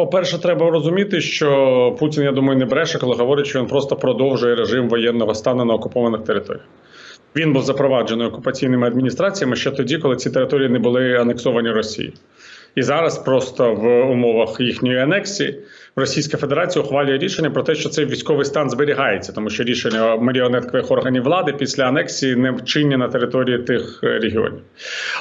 По-перше, треба розуміти, що Путін, я думаю, не бреше, коли говорить, що він просто продовжує режим воєнного стану на окупованих територіях. Він був запроваджений окупаційними адміністраціями ще тоді, коли ці території не були анексовані Росією. І зараз просто в умовах їхньої анексії Російська Федерація ухвалює рішення про те, що цей військовий стан зберігається, тому що рішення маріонеткових органів влади після анексії не вчинні на території тих е, регіонів.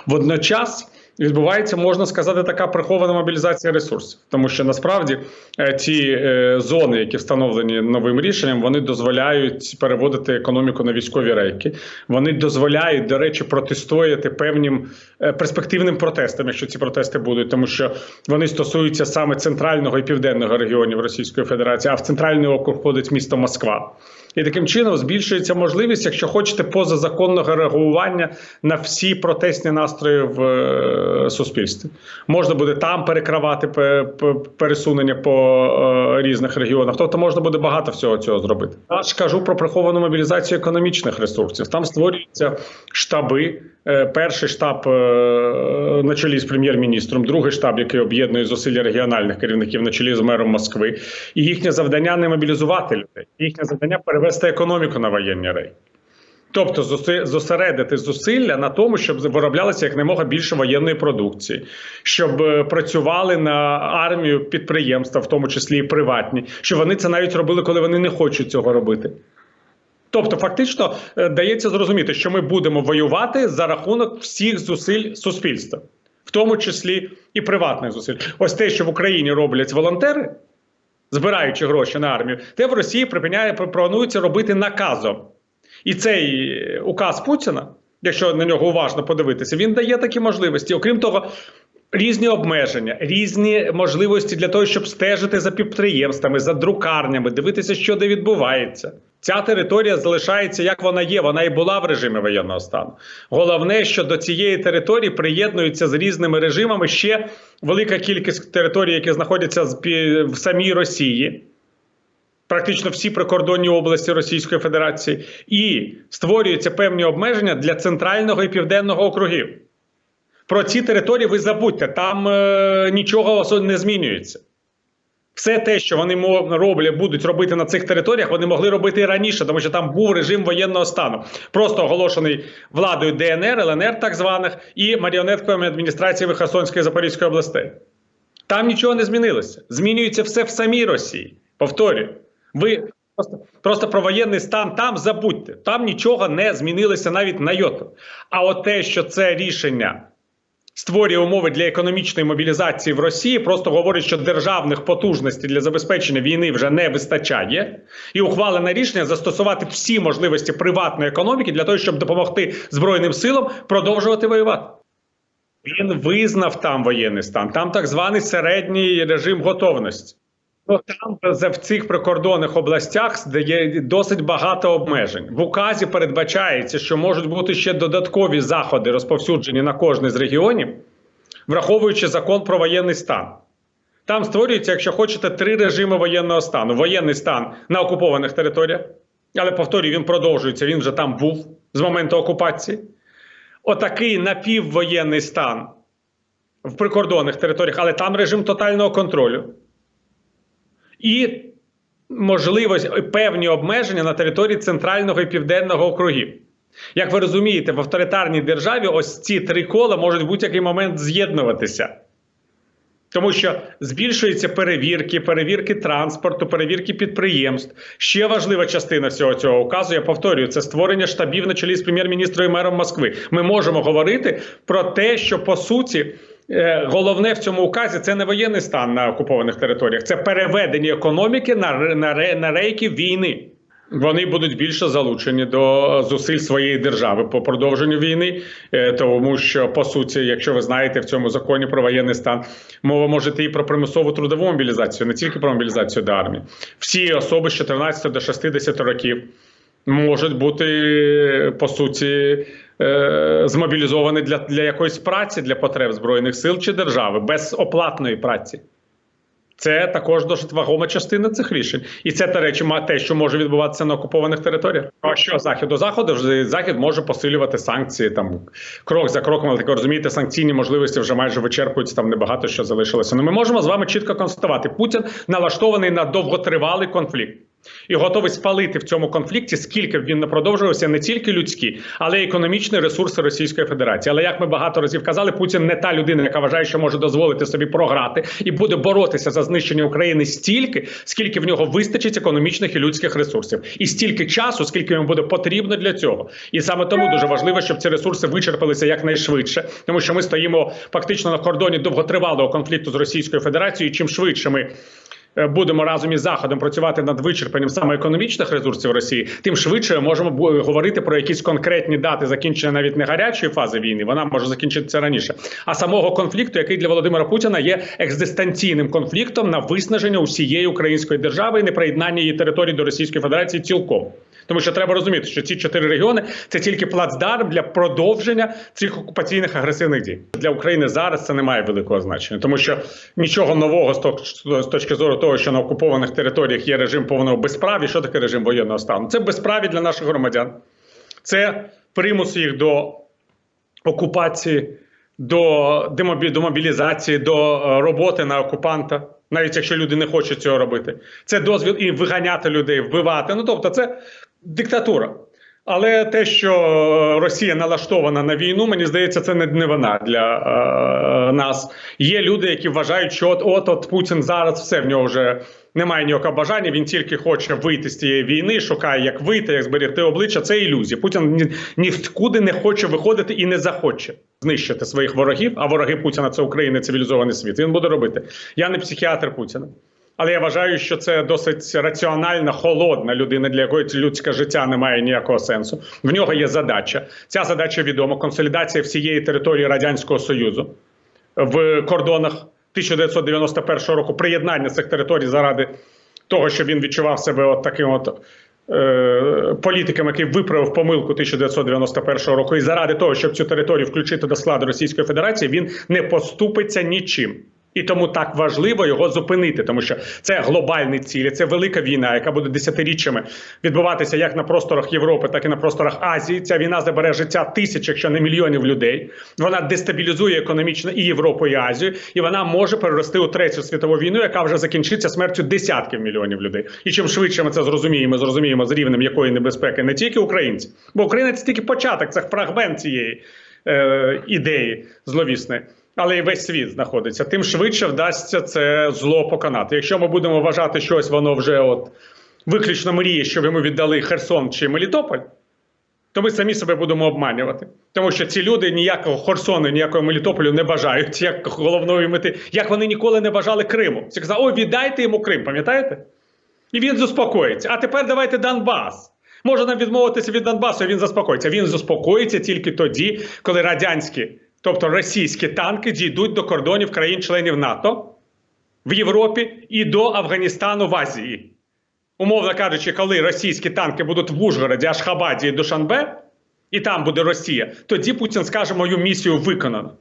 Водночас. Відбувається, можна сказати, така прихована мобілізація ресурсів, тому що насправді е, ті е, зони, які встановлені новим рішенням, вони дозволяють переводити економіку на військові рейки. Вони дозволяють, до речі, протистояти певним е, перспективним протестам, якщо ці протести будуть, тому що вони стосуються саме центрального і південного регіонів Російської Федерації, а в центральний округ входить місто Москва. І таким чином збільшується можливість, якщо хочете, позазаконного реагування на всі протестні настрої в е, суспільстві. Можна буде там перекривати пе- пе- пересунення по е, різних регіонах. Тобто можна буде багато всього цього зробити. Я ж кажу про приховану мобілізацію економічних ресурсів. Там створюються штаби. Е, Перший штаб е, на чолі з прем'єр-міністром, другий штаб, який об'єднує зусилля регіональних керівників на чолі з мером Москви. І їхнє завдання не мобілізувати людей. Їхнє завдання перевести економіку на воєнні рейки. Тобто зосередити зусилля на тому, щоб вироблялося якнаймога більше воєнної продукції, щоб е, працювали на армію підприємства, в тому числі і приватні, що вони це навіть робили, коли вони не хочуть цього робити. Тобто, фактично е, дається зрозуміти, що ми будемо воювати за рахунок всіх зусиль суспільства, в тому числі і приватних зусиль. Ось те, що в Україні роблять волонтери, збираючи гроші на армію, те в Росії припиняє планується робити наказом. І цей е, указ Путіна, якщо на нього уважно подивитися, він дає такі можливості. Окрім того, різні обмеження, різні можливості для того, щоб стежити за підприємствами, за друкарнями, дивитися, що де відбувається. Ця територія залишається як вона є. Вона і була в режимі воєнного стану. Головне, що до цієї території приєднуються з різними режимами ще велика кількість територій, які знаходяться в самій Росії практично всі прикордонні області Російської Федерації, і створюються певні обмеження для центрального і південного округів. Про ці території ви забудьте, там е, нічого не змінюється. Все те, що вони роблять, будуть робити на цих територіях, вони могли робити і раніше, тому що там був режим воєнного стану, просто оголошений владою ДНР, ЛНР, так званих, і маріонетковими адміністраціями Херсонської Запорізької областей. Там нічого не змінилося. Змінюється все в самій Росії. Повторюю, ви просто, просто про воєнний стан там забудьте. Там нічого не змінилося навіть на йоту. А от те, що це рішення створює умови для економічної мобілізації в Росії, просто говорить, що державних потужностей для забезпечення війни вже не вистачає, і ухвалене рішення застосувати всі можливості приватної економіки для того, щоб допомогти Збройним силам продовжувати воювати. Він визнав там воєнний стан, там так званий середній режим готовності. Ну, там в цих прикордонних областях де є досить багато обмежень. В указі передбачається, що можуть бути ще додаткові заходи, розповсюджені на кожний з регіонів, враховуючи закон про воєнний стан. Там створюється, якщо хочете, три режими воєнного стану: воєнний стан на окупованих територіях, але повторюю, він продовжується. Він вже там був з моменту окупації. Отакий напіввоєнний стан в прикордонних територіях, але там режим тотального контролю. І можливість певні обмеження на території центрального і південного округів. Як ви розумієте, в авторитарній державі ось ці три кола можуть в будь-який момент з'єднуватися. Тому що збільшуються перевірки, перевірки транспорту, перевірки підприємств. Ще важлива частина всього цього указу, я повторюю, це створення штабів на чолі з прем'єр-міністром і мером Москви. Ми можемо говорити про те, що по суті головне в цьому указі це не воєнний стан на окупованих територіях, це переведення економіки на, на, на рейки війни. Вони будуть більше залучені до зусиль своєї держави по продовженню війни, е, тому що по суті, якщо ви знаєте в цьому законі про воєнний стан, мова може йти і про примусову трудову мобілізацію, не тільки про мобілізацію до армії. Всі особи з 14 до 60 років можуть бути по суті е, змобілізовані для, для якоїсь праці для потреб збройних сил чи держави без оплатної праці. Це також досить вагома частина цих рішень, і це та речі, те, що може відбуватися на окупованих територіях. А що захід до заходу? Захід може посилювати санкції там крок за кроком. Але так розумієте, санкційні можливості вже майже вичерпуються. Там небагато що залишилося. Ну ми можемо з вами чітко констатувати: Путін налаштований на довготривалий конфлікт. І готовий спалити в цьому конфлікті, скільки б він не продовжувався не тільки людські, але й економічні ресурси Російської Федерації. Але як ми багато разів казали, Путін не та людина, яка вважає, що може дозволити собі програти і буде боротися за знищення України стільки, скільки в нього вистачить економічних і людських ресурсів, і стільки часу, скільки йому буде потрібно для цього. І саме тому дуже важливо, щоб ці ресурси вичерпалися якнайшвидше, тому що ми стоїмо фактично на кордоні довготривалого конфлікту з Російською Федерацією. І Чим швидше ми будемо разом із заходом працювати над вичерпанням саме економічних ресурсів Росії, тим швидше можемо говорити про якісь конкретні дати закінчення навіть не гарячої фази війни. Вона може закінчитися раніше, а самого конфлікту, який для Володимира Путіна є екзистенційним конфліктом на виснаження усієї української держави і неприєднання її території до Російської Федерації цілком. Тому що треба розуміти, що ці чотири регіони це тільки плацдарм для продовження цих окупаційних агресивних дій для України. Зараз це не має великого значення, тому що нічого нового з точки зору того, що на окупованих територіях є режим повного безправ'я. Що таке режим воєнного стану? Це безправ'я для наших громадян, це примус їх до окупації, до демобі- до мобілізації, до е, роботи на окупанта, навіть якщо люди не хочуть цього робити. Це дозвіл і виганяти людей, вбивати. Ну тобто, це диктатура. Але те, що Росія налаштована на війну, мені здається, це не, не вона для е, нас. Є люди, які вважають, що от от от Путін зараз все в нього вже немає ніякого бажання. Він тільки хоче вийти з цієї війни, шукає, як вийти, як зберегти обличчя. Це ілюзія. Путін ні, нікуди не хоче виходити і не захоче знищити своїх ворогів. А вороги Путіна це Україна, цивілізований світ. Він буде робити. Я не психіатр Путіна. Але я вважаю, що це досить раціональна, холодна людина, для якої людське життя не має ніякого сенсу. В нього є задача. Ця задача відома: консолідація всієї території радянського союзу в кордонах 1991 року. Приєднання цих територій заради того, щоб він відчував себе от таким от. е, Політиком, який виправив помилку 1991 року, і заради того, щоб цю територію включити до складу Російської Федерації, він не поступиться нічим. І тому так важливо його зупинити, тому що це глобальні цілі, це велика війна, яка буде десятиріччями відбуватися як на просторах Європи, так і на просторах Азії. Ця війна забере життя тисяч, якщо не мільйонів людей. Вона дестабілізує економічно і Європу, і Азію, і вона може перерости у третю світову війну, яка вже закінчиться смертю десятків мільйонів людей. І чим швидше ми це зрозуміємо, зрозуміємо з рівнем якої небезпеки не тільки українці, бо Україна це тільки початок, це фрагмент цієї е, ідеї зловісної. Але і весь світ знаходиться, тим швидше вдасться це зло поконати. Якщо ми будемо вважати щось, воно вже от виключно мріє, щоб йому віддали Херсон чи Мелітополь, то ми самі себе будемо обманювати. Тому що ці люди ніякого Херсону, ніякого Мелітополю не бажають, як головної мети, як вони ніколи не бажали Криму. Всі казали, ой, віддайте йому Крим, пам'ятаєте? І він заспокоїться. А тепер давайте Донбас. Може нам відмовитися від Донбасу, і він заспокоїться. Він заспокоїться тільки тоді, коли радянські, тобто російські танки дійдуть до кордонів країн-членів НАТО в Європі і до Афганістану в Азії. Умовно кажучи, коли російські танки будуть в Ужгороді, Ашхабаді і Душанбе, і там буде Росія, тоді Путін скаже, мою місію виконано.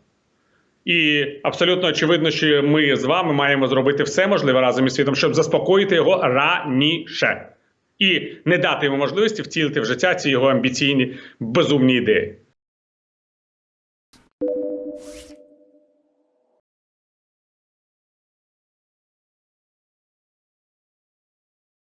І абсолютно очевидно, що ми з вами маємо зробити все можливе разом із світом, щоб заспокоїти його раніше і не дати йому можливості втілити в життя ці його амбіційні безумні ідеї.